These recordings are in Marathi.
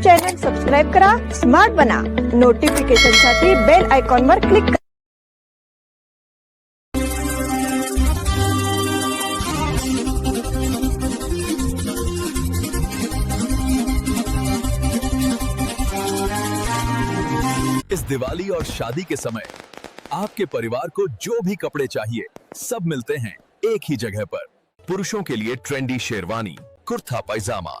चॅनल सबस्क्राईब करा, स्मार्ट बना. नोटिफिकेशन साठी बेल आयकॉन वर क्लिक करा. इस दिवाली और शादी के समय, आपके परिवार को जो भी कपड़े चाहिए, सब मिलते हैं एक ही जगह पर। पुरुषों के लिए ट्रेंडी शेरवानी कुर्ता पैजामा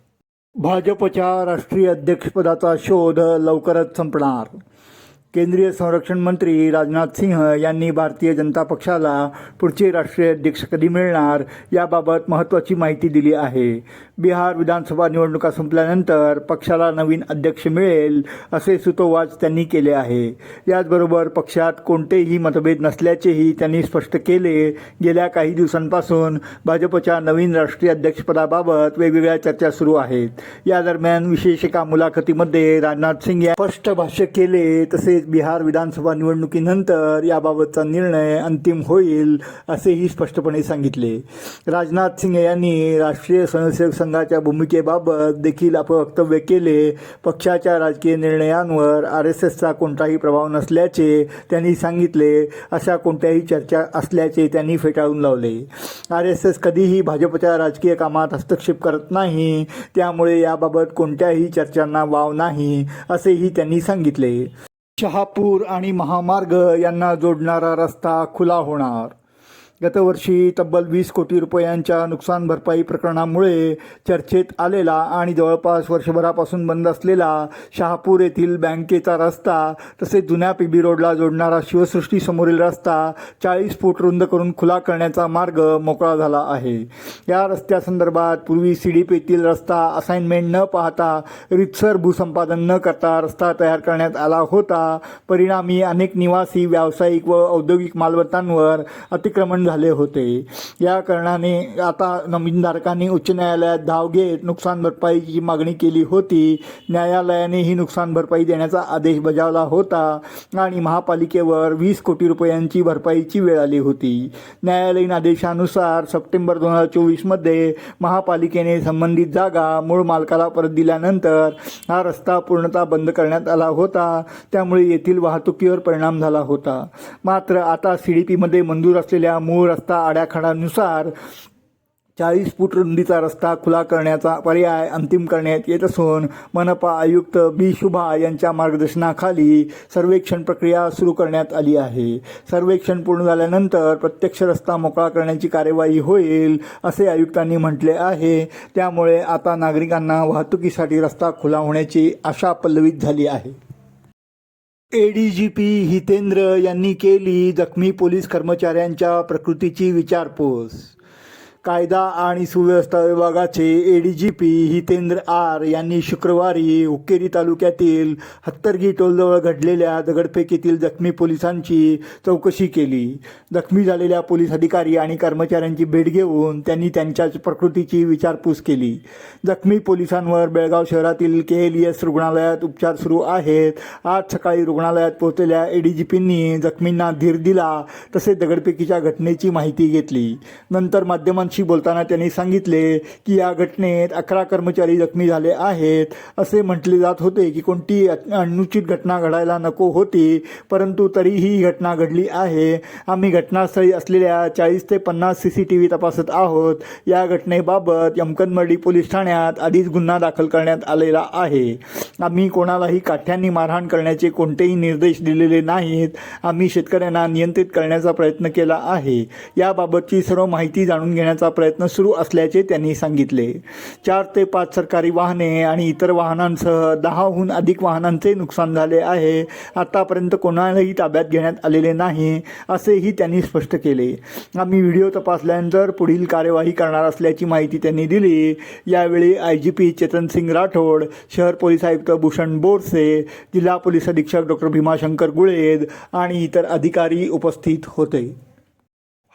भाजपच्या राष्ट्रीय अध्यक्षपदाचा शोध लवकरच संपणार. केंद्रीय संरक्षण मंत्री राजनाथ सिंह यांनी भारतीय जनता पक्षाला पुढचे राष्ट्रीय अध्यक्ष कधी मिळणार याबाबत महत्त्वाची माहिती दिली आहे. बिहार विधानसभा निवडणुका संपल्यानंतर पक्षाला नवीन अध्यक्ष मिळेल असे सुतोवाच त्यांनी केले आहे. याचबरोबर पक्षात कोणतेही मतभेद नसल्याचेही त्यांनी स्पष्ट केले. गेल्या काही दिवसांपासून भाजपच्या नवीन राष्ट्रीय अध्यक्षपदाबाबत वेगवेगळ्या चर्चा सुरू आहेत. या दरम्यान विशेष एका मुलाखतीमध्ये राजनाथ सिंग या स्पष्ट भाष्य केले. तसेच बिहार विधानसभा निवडणुकीनंतर याबाबतचा निर्णय अंतिम होईल असेही स्पष्टपणे सांगितले. राजनाथ सिंग यांनी राष्ट्रीय स्वयंसेवक संघाच्या भूमिकेबाबत देखील आपलं वक्तव्य केले. पक्षाच्या राजकीय निर्णयांवर आर एस एसचा कोणताही प्रभाव नसल्याचे त्यांनी सांगितले. अशा कोणत्याही चर्चा असल्याचे त्यांनी फेटाळून लावले. आर एस एस कधीही भाजपच्या राजकीय कामात हस्तक्षेप करत नाही. त्यामुळे याबाबत कोणत्याही चर्चांना वाव नाही असेही त्यांनी सांगितले. शहापूर आणि महामार्ग यांना जोडणारा रस्ता खुला होणार. गतवर्षी तब्बल वीस कोटी रुपयांच्या नुकसान भरपाई प्रकरणामुळे चर्चेत आलेला आणि जवळपास वर्षभरापासून बंद असलेला शहापूर येथील बँकेचा रस्ता तसेच जुन्या पी बी रोडला जोडणारा शिवसृष्टी समोरील रस्ता चाळीस फूट रुंद करून खुला करण्याचा मार्ग मोकळा झाला आहे. या रस्त्यासंदर्भात पूर्वी सी डी पीतील रस्ता असाइनमेंट न पाहता रितसर भूसंपादन न करता रस्ता तयार करण्यात आला होता. परिणामी अनेक निवासी व्यावसायिक व औद्योगिक मालमत्तांवर अतिक्रमण झाले होते. या कारणाने आता नवीनधारकांनी उच्च न्यायालयात धाव घेत नुकसान भरपाईची मागणी केली होती. न्यायालयाने ही नुकसान भरपाई देण्याचा आदेश बजावला होता आणि महापालिकेवर वीस कोटी रुपयांची भरपाईची वेळ आली होती. न्यायालयीन आदेशानुसार सप्टेंबर दोन हजार चोवीसमध्ये महापालिकेने संबंधित जागा मूळ मालकाला परत दिल्यानंतर हा रस्ता पूर्णतः बंद करण्यात आला होता. त्यामुळे येथील वाहतुकीवर परिणाम झाला होता. मात्र आता सी डी पीमध्ये मंजूर असलेल्या मूळ रस्ता आड्याखाडानुसार चाळीस फूट रुंदीचा रस्ता खुला करण्याचा पर्याय अंतिम करण्यात येत असून मनपा आयुक्त बी. शुभा यांच्या मार्गदर्शनाखाली सर्वेक्षण प्रक्रिया सुरू करण्यात आली आहे. सर्वेक्षण पूर्ण झाल्यानंतर प्रत्यक्ष रस्ता मोकळा करण्याची कार्यवाही होईल असे आयुक्तांनी म्हटले आहे. त्यामुळे आता नागरिकांना वाहतुकीसाठी रस्ता खुला होण्याची आशा पल्लवित झाली आहे. एडीजीपी हितेंद्र यांनी केली जखमी पोलीस कर्मचाऱ्यांच्या प्रकृतीची विचारपूस. कायदा आणि सुव्यवस्था विभागाचे एडीजीपी हितेंद्र आर यांनी शुक्रवारी हुक्केरी तालुक्यातील हत्तरगी टोलजवळ घडलेल्या दगडफेकीतील जखमी पोलिसांची चौकशी केली. जखमी झालेल्या पोलीस अधिकारी आणि कर्मचाऱ्यांची भेट घेऊन त्यांनी त्यांच्या प्रकृतीची विचारपूस केली. जखमी पोलिसांवर बेळगाव शहरातील के एल एस रुग्णालयात उपचार सुरू आहेत. आज सकाळी रुग्णालयात पोहोचलेल्या एडीजीपींनी जखमींना धीर दिला तसेच दगडफेकीच्या घटनेची माहिती घेतली. नंतर माध्यमांशी बोलताना त्यांनी सांगितले की या घटनेत अकरा कर्मचारी जखमी झाले आहेत. असे म्हटले जात होते की कोणती अनुचित घटना घडायला नको होती परंतु तरीही ही घटना घडली आहे. आम्ही घटनास्थळी असलेल्या चाळीस ते पन्नास सी सी टी व्ही तपासत आहोत. या घटनेबाबत यमकनमर्डी पोलीस ठाण्यात आधीच गुन्हा दाखल करण्यात आलेला आहे. आम्ही कोणालाही काठ्यांनी मारहाण करण्याचे कोणतेही निर्देश दिलेले नाहीत. आम्ही शेतकऱ्यांना नियंत्रित करण्याचा प्रयत्न केला आहे. याबाबतची सर्व माहिती जाणून घेण्याचा करण्याचा प्रयत्न सुरू असल्याचे त्यांनी सांगितले. चार ते पाच सरकारी वाहने आणि इतर वाहनांसह दहाहून अधिक वाहनांचे नुकसान झाले आहे. आतापर्यंत कोणालाही ताब्यात घेण्यात आलेले नाही असेही त्यांनी स्पष्ट केले. आम्ही व्हिडिओ तपासल्यानंतर पुढील कार्यवाही करणार असल्याची माहिती त्यांनी दिली. यावेळी I G P Chetan Singh Rathod शहर पोलीस आयुक्त भूषण बोरसे जिल्हा पोलीस अधीक्षक डॉक्टर भीमाशंकर गुळेद आणि इतर अधिकारी उपस्थित होते.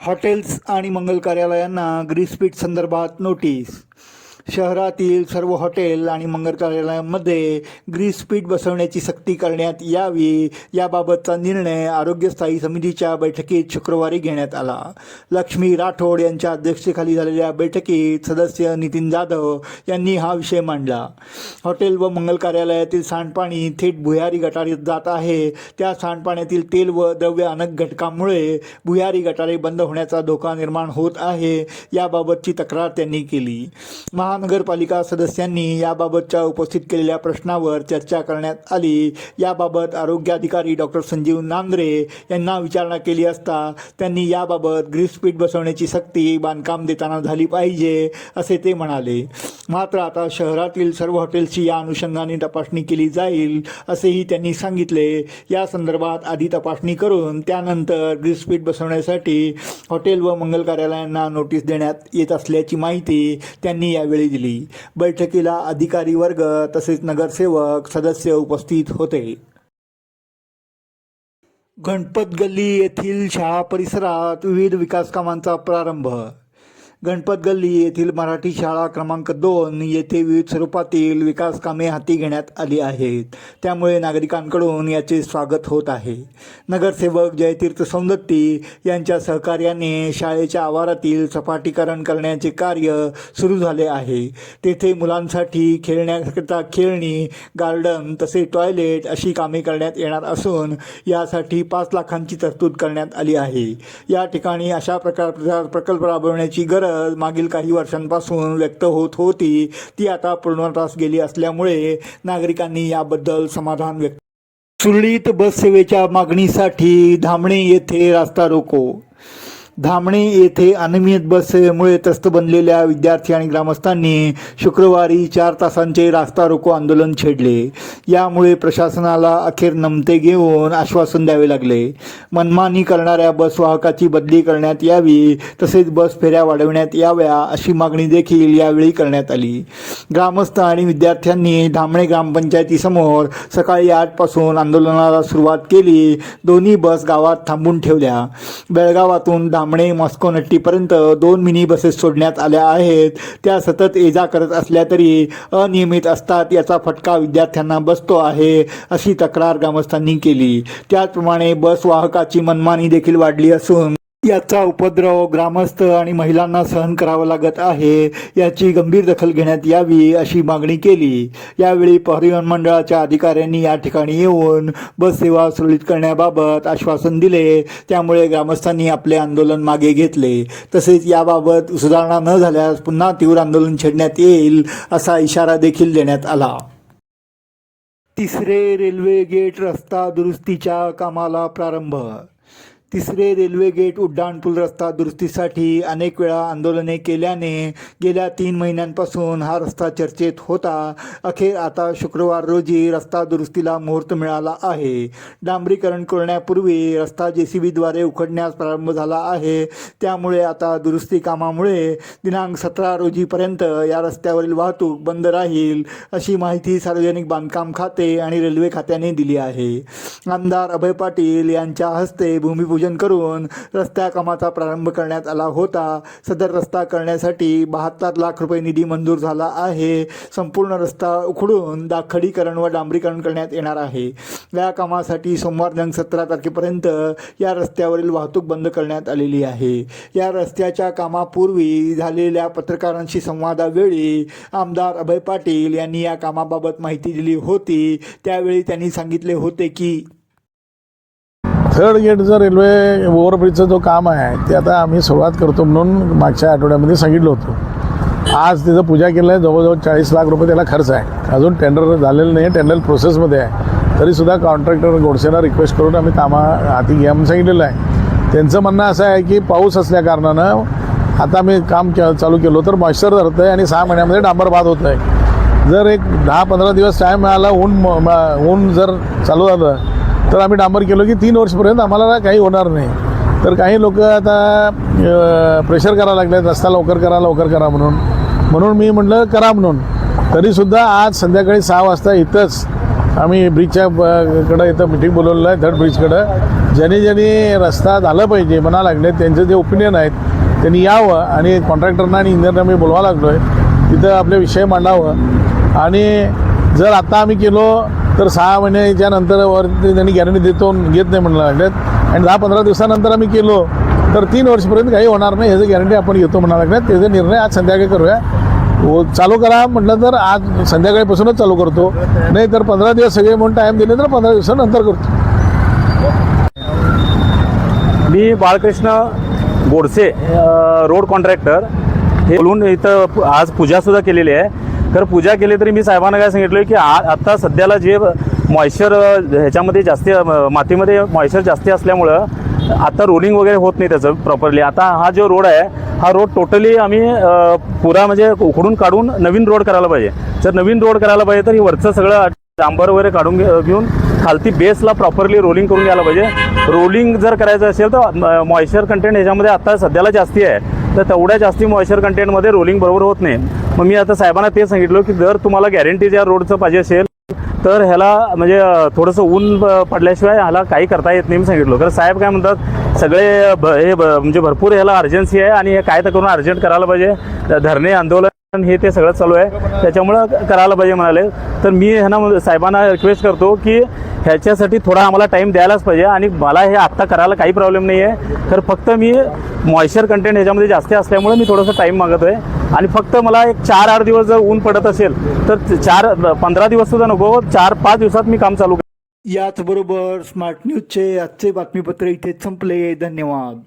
हॉटेल्स आणि मंगल कार्यालयांना ग्रीसपीठ संदर्भात नोटीस. शहरातील सर्व हॉटेल आणि मंगल कार्यालयांमध्ये ग्रीसपीठ बसवण्याची सक्ती करण्यात यावी याबाबतचा निर्णय आरोग्य स्थायी समितीच्या बैठकीत शुक्रवारी घेण्यात आला. लक्ष्मी राठोड यांच्या अध्यक्षतेखाली झालेल्या बैठकीत सदस्य नितीन जाधव यांनी हा विषय मांडला. हॉटेल व मंगल कार्यालयातील सांडपाणी थेट भुयारी गटारीत जात आहे. त्या सांडपाण्यातील तेल व द्रव्य अनेक घटकांमुळे भुयारी गटारे बंद होण्याचा धोका निर्माण होत आहे याबाबतची तक्रार त्यांनी केली. महानगरपालिका सदस्यांनी याबाबतच्या उपस्थित केलेल्या प्रश्नावर चर्चा करण्यात आली. याबाबत आरोग्य अधिकारी डॉक्टर संजीव नांद्रे यांना विचारणा केली असता त्यांनी याबाबत ग्रीसपीठ बसवण्याची सक्ती बांधकाम देताना झाली पाहिजे असे ते म्हणाले. मात्र आता शहरातील सर्व हॉटेल्सची या अनुषंगाने तपासणी केली जाईल असेही त्यांनी सांगितले. या संदर्भात आधी तपासणी करून त्यानंतर ग्रीसपीठ बसवण्यासाठी हॉटेल व मंगल कार्यालयांना नोटीस देण्यात येत असल्याची माहिती त्यांनी यावेळी दिली. बैठकीला अधिकारी वर्ग तसेच नगरसेवक सदस्य उपस्थित होते. गणपत गल्ली येथील शाळा परिसरात विविध विकास कामांचा प्रारंभ गणपत गल्ली येथील मराठी शाळा क्रमांक दोन येथे विविध स्वरूपातील विकास कामे हाती घेण्यात आली आहेत. त्यामुळे नागरिकांकडून याचे स्वागत होत आहे. नगरसेवक जयतीर्थ सौंदत्ती यांच्या सहकार्याने शाळेच्या आवारातील सपाटीकरण करण्याचे कार्य सुरू झाले आहे. तेथे मुलांसाठी खेळण्याकरिता खेळणी गार्डन तसे टॉयलेट अशी कामे करण्यात येणार असून यासाठी पाच लाखांची तरतूद करण्यात आली आहे. या ठिकाणी अशा प्रकार प्रकल्प राबवण्याची गरज मागील काही वर्षांपासून व्यक्त होत होती. ती आता पूर्णतास गेली असल्यामुळे नागरिकांनी याबद्दल समाधान व्यक्त सुरळीत बससेवेच्या मागणीसाठी धामणे येथे रास्ता रोको. धामणे येथे अनियमित बस सेवेमुळे त्रस्त बनलेल्या विद्यार्थी आणि ग्रामस्थांनी शुक्रवारी चार तासांचे रास्ता रोको आंदोलन छेडले. यामुळे प्रशासनाला अखेर नमते घेऊन आश्वासन द्यावे लागले. मनमानी करणाऱ्या बस वाहकाची बदली करण्यात यावी तसेच बस फेऱ्या वाढवण्यात याव्या अशी मागणी देखील यावेळी करण्यात आली. ग्रामस्थ आणि विद्यार्थ्यांनी धामणे ग्रामपंचायतीसमोर सकाळी आठपासून आंदोलनाला सुरुवात केली. दोन्ही बस गावात थांबून ठेवल्या. बेळगावातून धाम धामणे मॉस्को नट्टीपर्यंत दोन मिनी बसेस सोडण्यात आल्या आहेत. त्या सतत ये जा करत असल्या तरी अनियमित असतात याचा फटका विद्यार्थ्यांना बसतो आहे अशी तक्रार ग्रामस्थांनी केली. त्याचप्रमाणे बस वाहकाची मनमानी देखील वाढली असून याचा उपद्रव ग्रामस्थ आणि महिलांना सहन करावा लागत आहे याची गंभीर दखल घेण्यात यावी अशी मागणी केली. यावेळी परिवहन मंडळाच्या अधिकाऱ्यांनी या ठिकाणी येऊन बस सेवा सुरळीत करण्याबाबत आश्वासन दिले. त्यामुळे ग्रामस्थांनी आपले आंदोलन मागे घेतले. तसेच याबाबत सुधारणा न झाल्यास पुन्हा तीव्र आंदोलन छेडण्यात येईल असा इशारा देखील देण्यात आला. तिसरे रेल्वे गेट रस्ता दुरुस्तीच्या कामाला प्रारंभ तिसरे रेल्वे गेट उड्डाणपूल रस्ता दुरुस्तीसाठी अनेक वेळा आंदोलने केल्याने गेल्या तीन महिन्यांपासून हा रस्ता चर्चेत होता. अखेर आता शुक्रवार रोजी रस्ता दुरुस्तीला मुहूर्त मिळाला आहे. डांबरीकरण करण्यापूर्वी रस्ता जे सी बीद्वारे उखडण्यास प्रारंभ झाला आहे. त्यामुळे आता दुरुस्ती कामामुळे दिनांक सतरा रोजीपर्यंत या रस्त्यावरील वाहतूक बंद राहील अशी माहिती सार्वजनिक बांधकाम खाते आणि रेल्वे खात्याने दिली आहे. आमदार अभय पाटील यांच्या हस्ते भूमिपूजन करून रस्त्या कामाचा प्रारंभ करण्यात आला होता. सदर रस्ता करण्यासाठी बहात्तर लाख रुपये निधी मंजूर झाला आहे. संपूर्ण रस्ता उखडून दाखडीकरण व डांबरीकरण करण्यात येणार आहे. या कामासाठी सोमवार दिनांक सतरा तारखेपर्यंत या रस्त्यावरील वाहतूक बंद करण्यात आलेली आहे. या रस्त्याच्या कामापूर्वी झालेल्या पत्रकारांशी संवादावेळी आमदार अभय पाटील यांनी या कामाबाबत माहिती दिली होती. त्यावेळी त्यांनी सांगितले होते की थर्ड गेटचं रेल्वे ओव्हरब्रिजचं जो काम आहे ते आता आम्ही सुरुवात करतो म्हणून मागच्या आठवड्यामध्ये सांगितलं होतं. आज तिथं पूजा केलं आहे जवळजवळ चाळीस लाख रुपये त्याला खर्च आहे. अजून टेंडर झालेलं नाही टेंडर प्रोसेसमध्ये आहे. तरीसुद्धा कॉन्ट्रॅक्टर गोडसेला रिक्वेस्ट करून आम्ही कामा हाती घ्या म्हणून सांगितलेलं आहे. त्यांचं म्हणणं असं आहे की पाऊस असल्या कारणानं आता मी काम के चालू केलो तर मॉइश्चर धरतं आहे आणि सहा महिन्यामध्ये डांबर बाद होत आहे जर एक दहा पंधरा दिवस टाईम मिळाला ऊन म- ऊन जर चालू झालं तर आम्ही डांबर केलो की तीन वर्षपर्यंत आम्हाला काही होणार नाही. तर काही लोक आता प्रेशर करायला लागले रस्ता लवकर करा लवकर करा म्हणून. म्हणून मी म्हटलं करा म्हणून. तरीसुद्धा आज संध्याकाळी सहा वाजता इथंच आम्ही ब्रिजच्या ब- कडं इथं मिटिंग बोलवलेलं आहे थर्ड ब्रिजकडं ज्यांनी ज्यांनी रस्ता झालं पाहिजे म्हणा लागले त्यांचे जे ओपिनियन आहेत त्यांनी यावं आणि कॉन्ट्रॅक्टरना आणि इंजिनियरना मी बोलवा लागलो आहे तिथं आपले विषय मांडावं. आणि जर आता आम्ही केलो तर सहा महिन्याच्या नंतर वरती त्यांनी गॅरंटी देतो घेत नाही म्हणलं लागल्यात. आणि दहा पंधरा दिवसानंतर आम्ही केलो तर तीन वर्षपर्यंत काही होणार नाही ह्याची गॅरंटी आपण घेतो म्हणा लागल्यात. त्याचा निर्णय आज संध्याकाळी करूया. हो चालू करा म्हटलं तर आज संध्याकाळीपासूनच चालू करतो. नाही तर पंधरा दिवस सगळे म्हणून टाईम दिले तर पंधरा दिवसानंतर करतो. मी बाळकृष्ण गोडसे रोड कॉन्ट्रॅक्टर हे बोलून इथं आज पूजासुद्धा केलेली आहे. तर पूजा केली तरी मी साहेबांना काय सांगितलं की आ आत्ता सध्याला जे मॉइश्चर ह्याच्यामध्ये जास्ती मातीमध्ये मॉइश्चर जास्ती असल्यामुळं आता रोलिंग वगैरे होत नाही त्याचं प्रॉपरली आता हा जो रोड आहे हा रोड टोटली आम्ही पुरा म्हणजे उखडून काढून नवीन रोड करायला पाहिजे. जर नवीन रोड करायला पाहिजे तर हे वरचं सगळं डांबर वगैरे काढून घे- घेऊन खालती बेसला प्रॉपरली रोलिंग करून घ्यायला पाहिजे. रोलिंग जर करायचं असेल तर मॉइश्चर कंटेंट ह्याच्यामध्ये आता सध्याला जास्ती आहे. तर तेवढ्या जास्ती मॉइश्चर कंटेंटमध्ये रोलिंग बरोबर होत नाही. मग मी आता साहेबांना ते सांगितलं की जर तुम्हाला गॅरंटी ज्या रोडचं पाहिजे असेल तर ह्याला म्हणजे थोडंसं ऊन ब- पडल्याशिवाय ह्याला काही करता येत नाही मी सांगितलं. कारण साहेब काय म्हणतात सगळे हे म्हणजे भरपूर ह्याला अर्जन्सी आहे आणि हे काय तर करून अर्जंट करायला पाहिजे. धरणे आंदोलन हे ते सगळं चालू आहे. त्याच्यामुळं करायला पाहिजे म्हणाले. तर मी ह्यांना साहेबांना रिक्वेस्ट करतो की ह्याच्यासाठी थोडा आम्हाला टाईम द्यायलाच पाहिजे आणि मला हे आत्ता करायला काही प्रॉब्लेम नाही आहे तर फक्त मी मॉइश्चर कंटेंट ह्याच्यामध्ये जास्त असल्यामुळे मी थोडंसं टाईम मागत आहे आणि फक्त मला एक चार आठ दिवस जर ऊन पडत असेल तर चार पंधरा दिवस सुद्धा नको. चार पाच दिवसात मी काम चालू याचबरोबर स्मार्ट न्यूजचे आजचे बातमीपत्र इथे संपले. धन्यवाद.